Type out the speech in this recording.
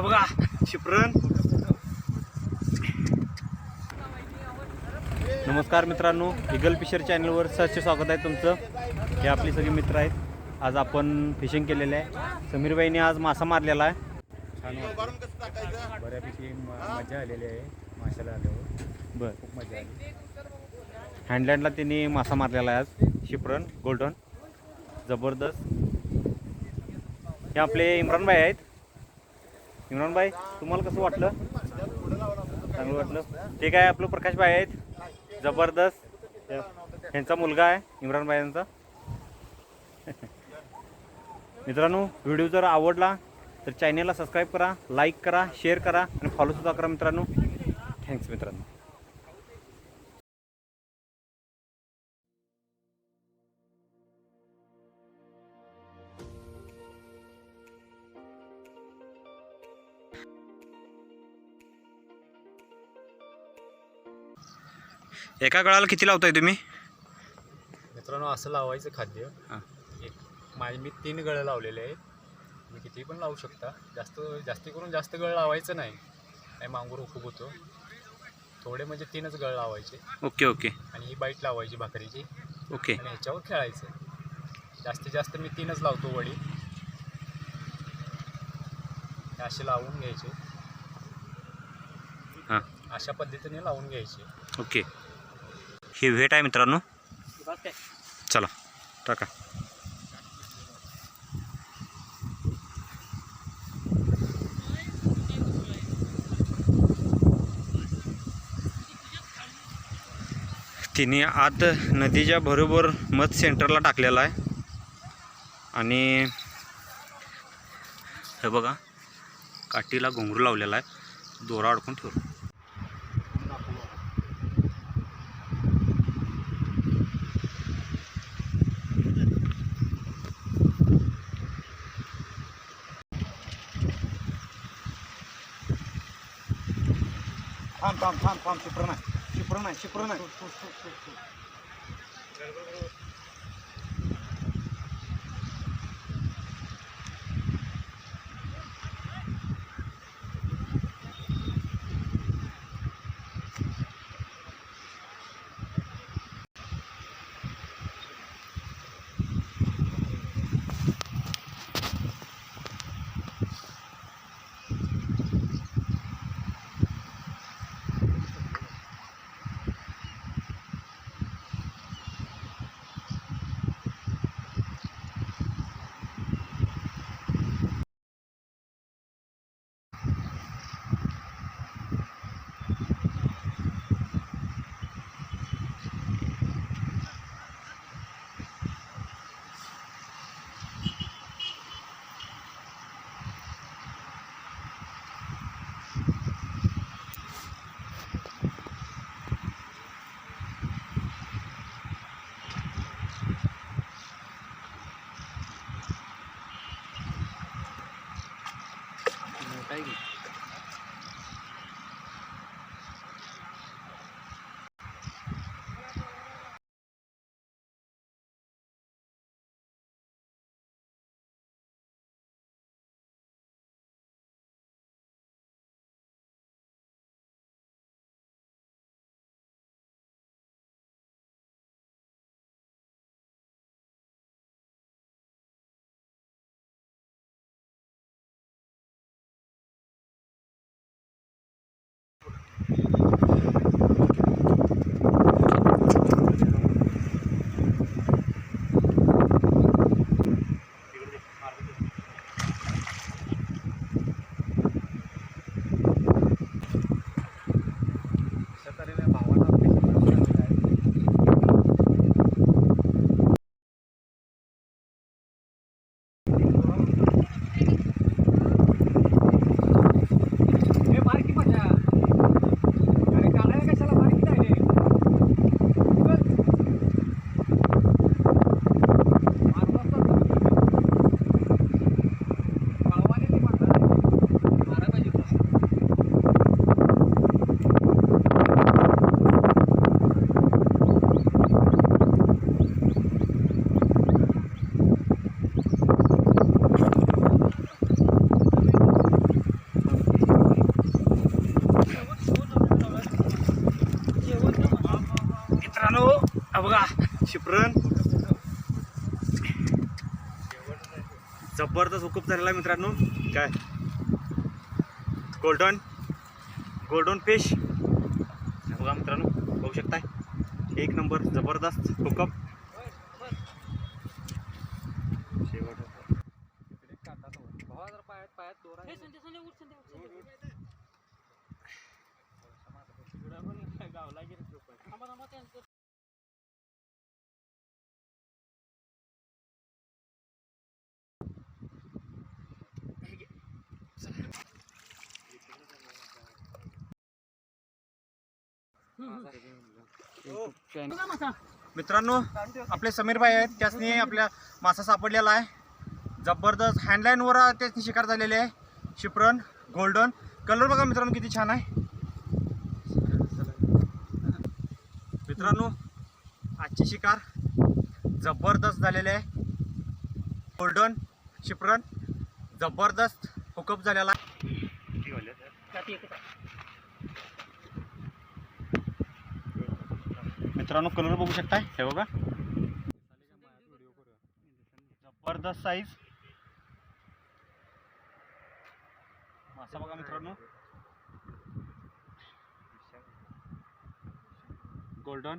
हा बघा शिप्रण. नमस्कार मित्रांनो इगल फिशर चॅनलवर सहर्ष स्वागत आहे तुमचं. हे आपली सगळी मित्र आहेत. आज आपण फिशिंग केलेलं आहे. समीरबाईने आज मासा मारलेला आहे. छान बऱ्यापैकी मजा आलेली आहे माशाला आल्यावर. बरं. खूप मजा आली. हँडलँडला त्यांनी मासा मारलेला आहे आज. शिप्रण गोल्डन जबरदस्त. हे आपले इम्रान भाई आहेत. इम्रानबाई तुम्हाला कसं वाटलं? चांगलं वाटलं. ते काय आपलं प्रकाश भाई आहेत? जबरदस्त. यांचा मुलगा आहे इम्रान भाई यांचा मित्रांनो व्हिडिओ जर आवडला तर चॅनेलला सबस्क्राईब करा लाईक करा शेअर करा आणि फॉलोसुद्धा करा मित्रांनो. थँक्स मित्रांनो. एका गळाला किती लावताय तुम्ही? मित्रांनो असं लावायचं खाद्य. हां. एक माझे मी तीन गळ लावलेले आहेत. मी किती पण लावू शकता. जास्त जास्ती करून जास्त गळ लावायचं नाही. नाही मांगूर खूप होतो. थोडे म्हणजे तीनच गळ लावायचे. Okay okay. आणि ही बाईट लावायची भाकरीची. ओके. आणि ह्याच्यावर खेळायचं. जास्तीत जास्त मी तीनच लावतो वडी. हे असे लावून घ्यायचे. हां. अशा पद्धतीने लावून घ्यायचे. ओके. ही व्हेट आहे मित्रांनो. चला टाका. तिने आत नदीच्या बरोबर मध सेंटरला टाकलेला आहे. आणि हे बघा काठीला घुंगरू लावलेला आहे. दोरा अडकून ठेवला. थांब थांब थांब थांब शिप्र नाही शिप्र नाही शिप्र नाही. exciting. हा बघा शिप्रन जबरदस्त हुकूप झालेला मित्रांनो. काय? गोल्डन गोल्डन फिश बघा मित्रांनो बघू शकताय. एक नंबर जबरदस्त हुकप. शेवट. मित्रांनो आपले समीर भाई आहेत. त्यासनी आपल्या मासा सापडलेला आहे. जबरदस्त हँडलाईनवर त्यासनी शिकार झालेले आहे. शिप्रण गोल्डन. कलर बघा मित्रांनो किती छान आहे. मित्रांनो आजची शिकार जबरदस्त झालेले आहे. गोल्डन शिपरन जबरदस्त. हुकअप झालेला मित्रांनो कलर बघू शकताय? हे बघा. जबरदस्त साईज मासा बघा मित्रांनो. गोल्डन